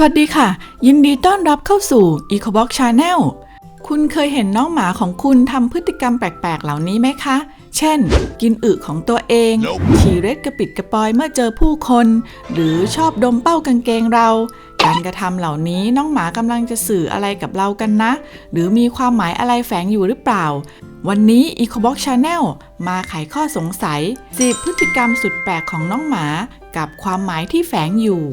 สวัสดีค่ะ ยินดีต้อนรับเข้าสู่ EcoBox Channel คุณเคยเห็นน้องหมาของคุณทำพฤติกรรมแปลกๆ เหล่านี้ไหมคะ เช่น กินอึของตัวเองฉี่เร็ดกระปิดกระปอยเมื่อเจอผู้คน หรือชอบดมเป้ากางเกงเรา การกระทำเหล่านี้น้องหมากำลังจะสื่ออะไรกับเรากันนะ หรือมีความหมายอะไรแฝงอยู่หรือเปล่า วันนี้ EcoBox Channel มาไขข้อสงสัย10พฤติกรรมสุดแปลกของน้องหมา กับความหมายที่แฝงอยู่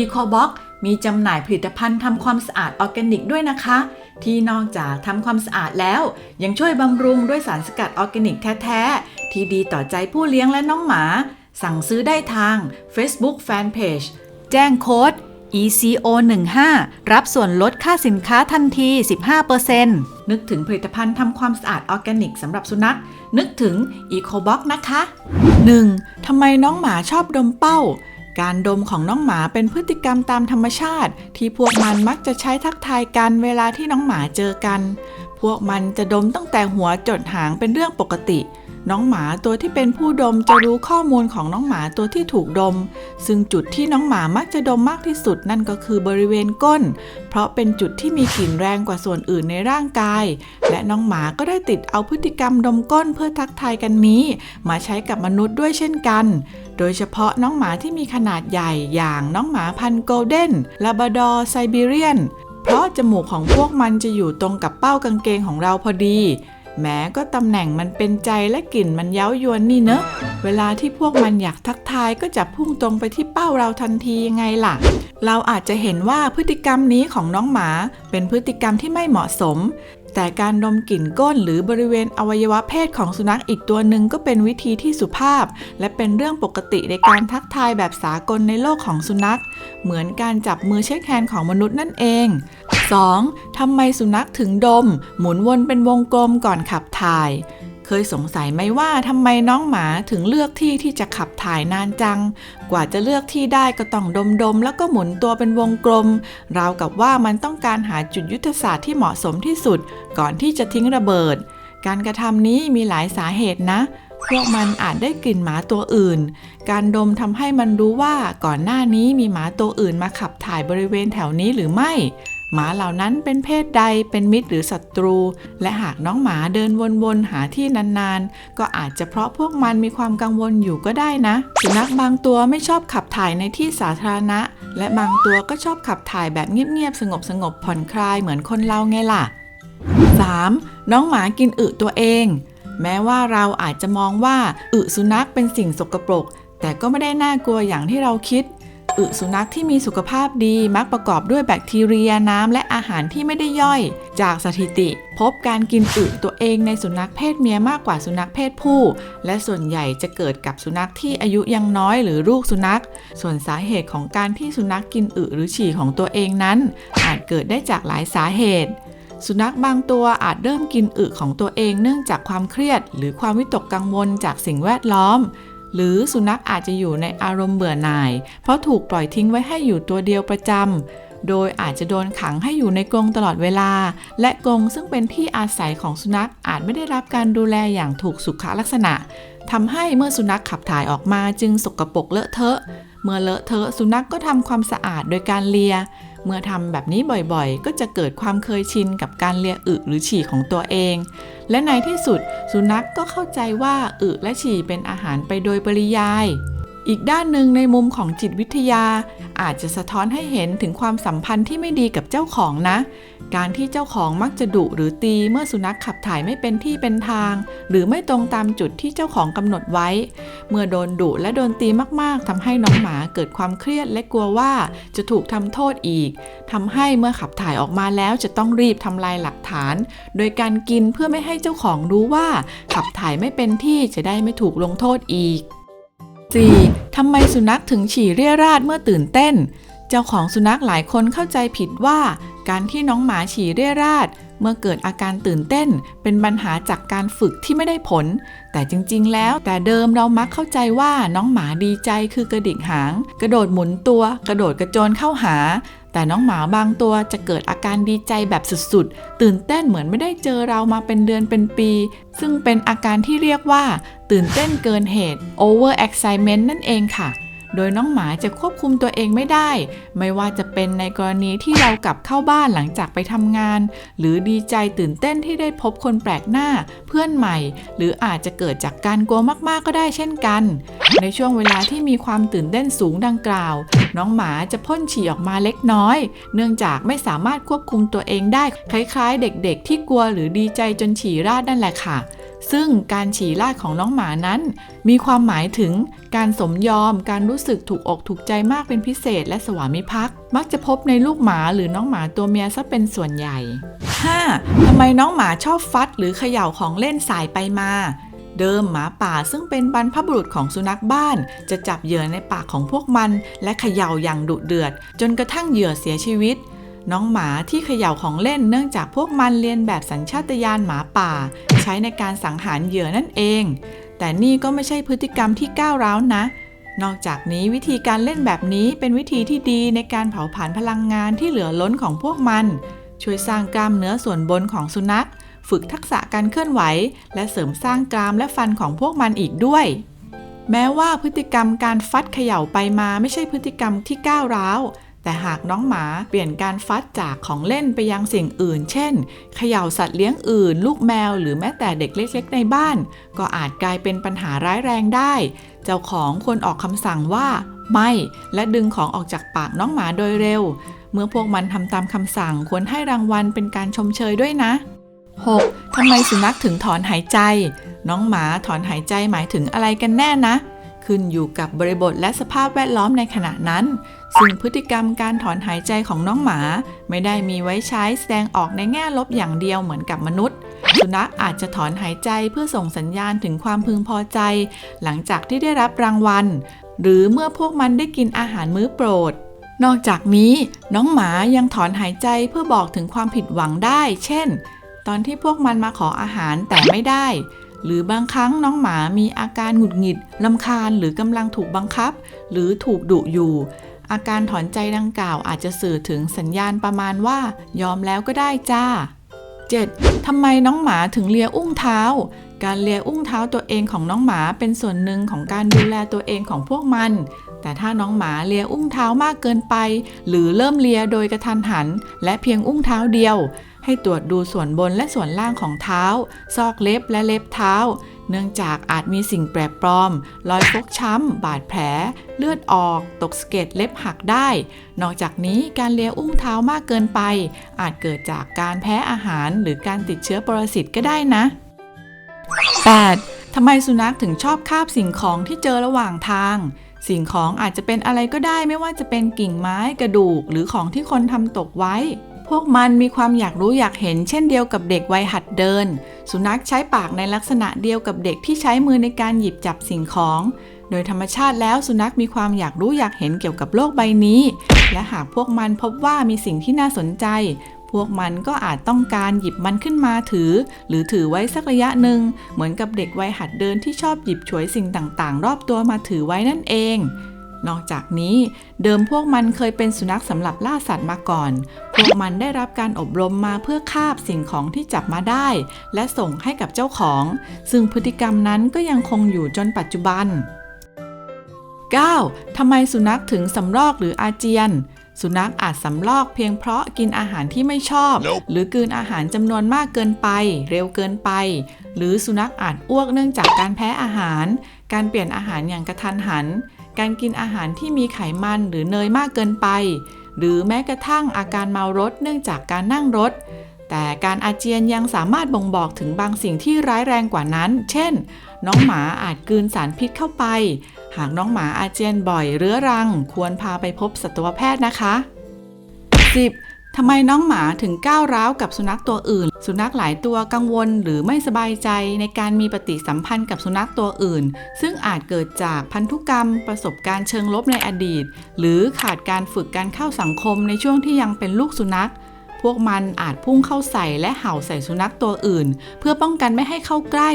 EcoBox มีจำหน่ายผลิตภัณฑ์ทำความสะอาดออร์แกนิกด้วยนะคะ ที่นอกจากทำความสะอาดแล้ว ยังช่วยบำรุงด้วยสารสกัดออร์แกนิกแท้ๆ ที่ดีต่อใจผู้เลี้ยงและน้องหมา สั่งซื้อได้ทาง Facebook Fanpage แจ้งโค้ด ECO 1 5 รับส่วนลดค่าสินค้าทันที 15%นึกถึงผลิตภัณฑ์ทำความสะอาดออร์แกนิกสำหรับสุนัข นึกถึง EcoBox นะคะ 1. ทำไมน้องหมาชอบดมเป้า การดมของน้องหมาเป็นพฤติกรรมตามธรรมชาติ ที่พวกมันมักจะใช้ทักทายกันเวลาที่น้องหมาเจอกัน วกมันจะดมตั้งแต่หัวจดหางเป็นเรื่องปกติ น้องหมาตัวที่เป็นผู้ดมจะรู้ข้อมูลของน้องหมาตัวที่ถูกดม ซึ่งจุดที่น้องหมามักจะดมมากที่สุดนั่นก็คือบริเวณก้น เพราะเป็นจุดที่มีกลิ่นแรงกว่าส่วนอื่นในร่างกาย และน้องหมาก็ได้ติดเอาพฤติกรรมดมก้นเพื่อทักทายกันนี้ มาใช้กับมนุษย์ด้วยเช่นกัน โดยเฉพาะน้องหมาที่มีขนาดใหญ่อย่างน้องหมาพันโกลเด้นลาบราดอร์ไซบีเรียน เพราะจมูกของพวกมันจะอยู่ตรงกับเป้ากางเกงของเราพอดี แม้ก็ตำแหน่งมันเป็นใจและกลิ่นมันเย้ายวนนี่เนอะ เวลาที่พวกมันอยากทักทายก็จะพุ่งตรงไปที่เป้าเราทันทียังไงล่ะ เราอาจจะเห็นว่าพฤติกรรมนี้ของน้องหมา เป็นพฤติกรรมที่ไม่เหมาะสม แต่การดมกลิ่นก้นหรือบริเวณอวัยวะเพศของสุนัขอีกตัวหนึ่งก็เป็นวิธีที่สุภาพ และเป็นเรื่องปกติในการทักทายแบบสากลในโลกของสุนัข เหมือนการจับมือเช็คแฮนด์ของมนุษย์นั่นเอง 2. ทำไมสุนัขถึงดม หมุนวนเป็นวงกลมก่อนขับถ่าย เคยสงสัยไหมว่าทำไมน้องหมาถึงเลือกที่ที่จะขับถ่ายนานจัง กว่าจะเลือกที่ได้ก็ต้องดมดมๆแล้วก็หมุนตัวเป็นวงกลม ราวกับว่ามันต้องการหาจุดยุทธศาสตร์ที่เหมาะสมที่สุด ก่อนที่จะทิ้งระเบิด การกระทำนี้มีหลายสาเหตุนะ พวกมันอาจได้กลิ่นหมาตัวอื่น การดมทำให้มันรู้ว่าก่อนหน้านี้มีหมาตัวอื่นมาขับถ่ายบริเวณแถวนี้หรือไม่ หมาเหล่านั้นเป็นเพศใด เป็นมิตรหรือศัตรู และหากน้องหมาเดินวนๆหาที่นานๆ ก็อาจจะเพราะพวกมันมีความกังวลอยู่ก็ได้นะ สุนัขบางตัวไม่ชอบขับถ่ายในที่สาธารณะ และบางตัวก็ชอบขับถ่ายแบบเงียบๆ สงบๆ ผ่อนคลายเหมือนคนเราไงล่ะ 3. น้องหมากินอึตัวเอง แม้ว่าเราอาจจะมองว่าอึสุนัขเป็นสิ่งสกปรก แต่ก็ไม่ได้น่ากลัวอย่างที่เราคิด อึสุนัขที่มีสุขภาพดีมักประกอบด้วยแบคทีเรียน้ำและอาหารที่ไม่ได้ย่อย จากสถิติ พบการกินอึตัวเองในสุนัขเพศเมียมากกว่าสุนัขเพศผู้ และส่วนใหญ่จะเกิดกับสุนัขที่อายุยังน้อยหรือลูกสุนัข ส่วนสาเหตุของการที่สุนัขกินอึหรือฉี่ของตัวเองนั้น อาจเกิดได้จากหลายสาเหตุ สุนัขบางตัวอาจเริ่มกินอึของตัวเองเนื่องจากความเครียด หรือความวิตกกังวลจากสิ่งแวดล้อม หรือสุนัขอาจจะอยู่ในอารมณ์เบื่อหน่าย เพราะถูกปล่อยทิ้งไว้ให้อยู่ตัวเดียวประจำโดยอาจจะโดนขังให้อยู่ในกรงตลอดเวลา และกรงซึ่งเป็นที่อาศัยของสุนัขอาจไม่ได้รับการดูแลอย่างถูกสุขลักษณะทำให้เมื่อสุนัขขับถ่ายออกมาจึงสกปรกเลอะเทอะ เมื่อเลอะเทอะสุนัขกก็ทำความสะอาดโดยการเลีย เมื่อทำแบบนี้บ่อยๆ ก็จะเกิดความเคยชินกับการเลียอึหรือฉี่ของตัวเอง และในที่สุดสุนัขกก็เข้าใจว่าอึและฉี่เป็นอาหารไปโดยปริยาย อีกด้านหนึ่งในมุมของจิตวิทยา อาจจะสะท้อนให้เห็นถึงความสัมพันธ์ที่ไม่ดีกับเจ้าของนะ การที่เจ้าของมักจะดุหรือตีเมื่อสุนัขขับถ่ายไม่เป็นที่เป็นทาง หรือไม่ตรงตามจุดที่เจ้าของกำหนดไว้ เมื่อโดนดุและโดนตีมากๆทำให้น้องหมาเกิดความเครียดและกลัวว่าจะถูกทำโทษอีกทำให้เมื่อขับถ่ายออกมาแล้วจะต้องรีบทำลายหลักฐาน โดยการกินเพื่อไม่ให้เจ้าของรู้ว่าขับถ่ายไม่เป็นที่จะได้ไม่ถูกลงโทษอีก 4. ทำไมสุนัขถึงฉี่เรี่ยราดเมื่อตื่นเต้น เจ้าของสุนัขหลายคนเข้าใจผิดว่า การที่น้องหมาฉี่เรี่ยราด เมื่อเกิดอาการตื่นเต้น เป็นปัญหาจากการฝึกที่ไม่ได้ผล แต่จริงๆ แล้วแต่เดิมเรามักเข้าใจว่าน้องหมาดีใจคือกระดิกหาง กระโดดหมุนตัว กระโดดกระโจนเข้าหา แต่น้องหมาบางตัวจะเกิดอาการดีใจแบบสุดๆ ตื่นเต้นเหมือนไม่ได้เจอเรามาเป็นเดือนเป็นปี ซึ่งเป็นอาการที่เรียกว่า ตื่นเต้นเกินเหตุ over excitement นั่นเองค่ะ โดยน้องหมาจะควบคุมตัวเองไม่ได้ ไม่ว่าจะเป็นในกรณีที่เรากลับเข้าบ้านหลังจากไปทำงาน หรือดีใจตื่นเต้นที่ได้พบคนแปลกหน้า เพื่อนใหม่ หรืออาจจะเกิดจากการกลัวมากๆก็ได้เช่นกัน ในช่วงเวลาที่มีความตื่นเต้นสูงดังกล่าว น้องหมาจะพ่นฉี่ออกมาเล็กน้อย เนื่องจากไม่สามารถควบคุมตัวเองได้ คล้ายๆ เด็กๆ ที่กลัวหรือดีใจจนฉี่ราดนั่นแหละค่ะ ซึ่งการฉี่ราดของน้องหมานั้น มีความหมายถึงการสมยอม การรู้สึกถูกอกถูกใจมากเป็นพิเศษ และสวามิภักดิ์มักจะพบในลูกหมาหรือน้องหมาตัวเมียซะเป็นส่วนใหญ่ 5. ทำไมน้องหมาชอบฟัดหรือเขย่าของเล่นสายไปมาเดิมหมาป่าซึ่งเป็นบรรพบุรุษของสุนัขบ้าน จะจับเหยื่อในปากของพวกมัน และเขย่าอย่างดุเดือด จนกระทั่งเหยื่อเสียชีวิต น้องหมาที่เขย่าของเล่นเนื่องจากพวกมันเรียนแบบสัญชาตญาณหมาป่า ใช้ในการสังหารเหยื่อนั่นเอง แต่นี่ก็ไม่ใช่พฤติกรรมที่ก้าวร้าวนะ นอกจากนี้วิธีการเล่นแบบนี้เป็นวิธีที่ดีในการเผาผลาญพลังงานที่เหลือล้นของพวกมัน ช่วยสร้างกล้ามเนื้อส่วนบนของสุนัข ฝึกทักษะการเคลื่อนไหว และเสริมสร้างกรามและฟันของพวกมันอีกด้วย แม้ว่าพฤติกรรมการฟัดเขย่าไปมาไม่ใช่พฤติกรรมที่ก้าวร้าว แต่หากน้องหมาเปลี่ยนการฟัดจากของเล่นไปยังสิ่งอื่น เช่น เขย่าสัตว์เลี้ยงอื่น ลูกแมวหรือแม้แต่เด็กเล็กๆ ในบ้าน ก็อาจกลายเป็นปัญหาร้ายแรงได้ เจ้าของควรออกคำสั่งว่าไม่และดึงของออกจากปากน้องหมาโดยเร็ว เมื่อพวกมันทำตามคำสั่งควรให้รางวัลเป็นการชมเชยด้วยนะ 6. ทำไมสุนัขถึงถอนหายใจ น้องหมาถอนหายใจหมายถึงอะไรกันแน่นะ ขึ้นอยู่กับบริบทและสภาพแวดล้อมในขณะนั้น ซึ่งพฤติกรรมการถอนหายใจของน้องหมา ไม่ได้มีไว้ใช้แสดงออกในแง่ลบอย่างเดียวเหมือนกับมนุษย์ สุนัขอาจจะถอนหายใจเพื่อส่งสัญญาณถึงความพึงพอใจ หลังจากที่ได้รับรางวัล หรือเมื่อพวกมันได้กินอาหารมื้อโปรด นอกจากนี้ น้องหมายังถอนหายใจเพื่อบอกถึงความผิดหวังได้ เช่น ตอนที่พวกมันมาขออาหารแต่ไม่ได้หรือบางครั้งน้องหมามีอาการหงุดหงิดลำคาญหรือกำลังถูกบังคับ หรือถูกดุอยู่ อาการถอนใจดังกล่าวอาจจะสื่อถึงสัญญาณประมาณว่า ยอมแล้วก็ได้จ้า 7. ทำไมน้องหมาถึงเลียอุ้งเท้า การเลียอุ้งเท้าตัวเองของน้องหมาเป็นส่วนหนึ่งของการดูแลตัวเองของพวกมัน แต่ถ้าน้องหมาเลียอุ้งเท้ามากเกินไป หรือเริ่มเลียโดยกระทันหัน และเพียงอุ้งเท้าเดียว ให้ตรวจดูส่วนบนและส่วนล่างของเท้า ซอกเล็บและเล็บเท้า เนื่องจากอาจมีสิ่งแปลกปลอม รอยฟกช้ำ บาดแผล เลือดออก ตกสะเก็ดเล็บหักได้ นอกจากนี้การเลียอุ้งเท้ามากเกินไป อาจเกิดจากการแพ้อาหารหรือการติดเชื้อปรสิตก็ได้นะ 8. ทำไมสุนัขถึงชอบคาบสิ่งของที่เจอระหว่างทาง สิ่งของอาจจะเป็นอะไรก็ได้ไม่ว่าจะเป็นกิ่งไม้กระดูก หรือของที่คนทำตกไว้ พวกมันมีความอยากรู้อยากเห็นเช่นเดียวกับเด็กวัยหัดเดิน สุนัขใช้ปากในลักษณะเดียวกับเด็กที่ใช้มือในการหยิบจับสิ่งของ โดยธรรมชาติแล้วสุนัขมีความอยากรู้อยากเห็นเกี่ยวกับโลกใบนี้ และหากพวกมันพบว่ามีสิ่งที่น่าสนใจ พวกมันก็อาจต้องการหยิบมันขึ้นมาถือ หรือถือไว้สักระยะหนึ่ง เหมือนกับเด็กวัยหัดเดินที่ชอบหยิบฉวยสิ่งต่างๆ รอบตัวมาถือไว้นั่นเอง นอกจากนี้เดิมพวกมันเคยเป็นสุนัขสำหรับล่าสัตว์มาก่อน พวกมันได้รับการอบรมมาเพื่อคาบสิ่งของที่จับมาได้ และส่งให้กับเจ้าของ ซึ่งพฤติกรรมนั้นก็ยังคงอยู่จนปัจจุบัน 9. ทำไมสุนัขถึงสำรอกหรืออาเจียน สุนัขอาจสำลอกเพียงเพราะกินอาหารที่ไม่ชอบ Nope หรือกลืนอาหารจำนวนมากเกินไป เร็วเกินไป หรือสุนัขอาจอ้วกเนื่องจากการแพ้อาหาร การเปลี่ยนอาหารอย่างกระทันหัน การกินอาหารที่มีไขมันหรือเนยมากเกินไป หรือแม้กระทั่งอาการเมารถเนื่องจากการนั่งรถ แต่การอาเจียนยังสามารถบ่งบอกถึงบางสิ่งที่ร้ายแรงกว่านั้น เช่น น้องหมาอาจกืนสารพิษเข้าไป หากน้องหมาอาเจียนบ่อยเรื้อรัง ควรพาไปพบสัตวแพทย์นะคะ 10. ทำไมน้องหมาถึงก้าวร้าวกับสุนัขตัวอื่น สุนัขหลายตัวกังวลหรือไม่สบายใจในการมีปฏิสัมพันธ์กับสุนัขตัวอื่น ซึ่งอาจเกิดจากพันธุกรรม ประสบการณ์เชิงลบในอดีต หรือขาดการฝึกการเข้าสังคมในช่วงที่ยังเป็นลูกสุนัข พวกมันอาจพุ่งเข้าใส่และเห่าใส่สุนัขตัวอื่น เพื่อป้องกันไม่ให้เข้าใกล้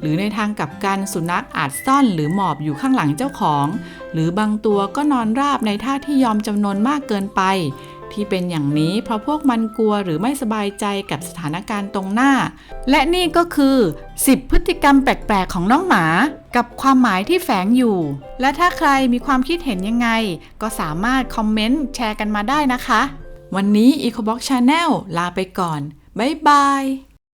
หรือในทางกลับกันสุนัขอาจซ่อนหรือหมอบอยู่ข้างหลังเจ้าของ หรือบางตัวก็นอนราบในท่าที่ยอมจำนวนมากเกินไป ที่เป็นอย่างนี้เพราะพวกมันกลัวหรือไม่สบายใจกับสถานการณ์ตรงหน้า และนี่ก็คือ 10 พฤติกรรมแปลก ๆ ของน้องหมา กับความหมายที่แฝงอยู่ และถ้าใครมีความคิดเห็นยังไง ก็สามารถคอมเมนต์แชร์กันมาได้นะคะ วันนี้ EcoBox Channel ลาไปก่อน บ๊ายบาย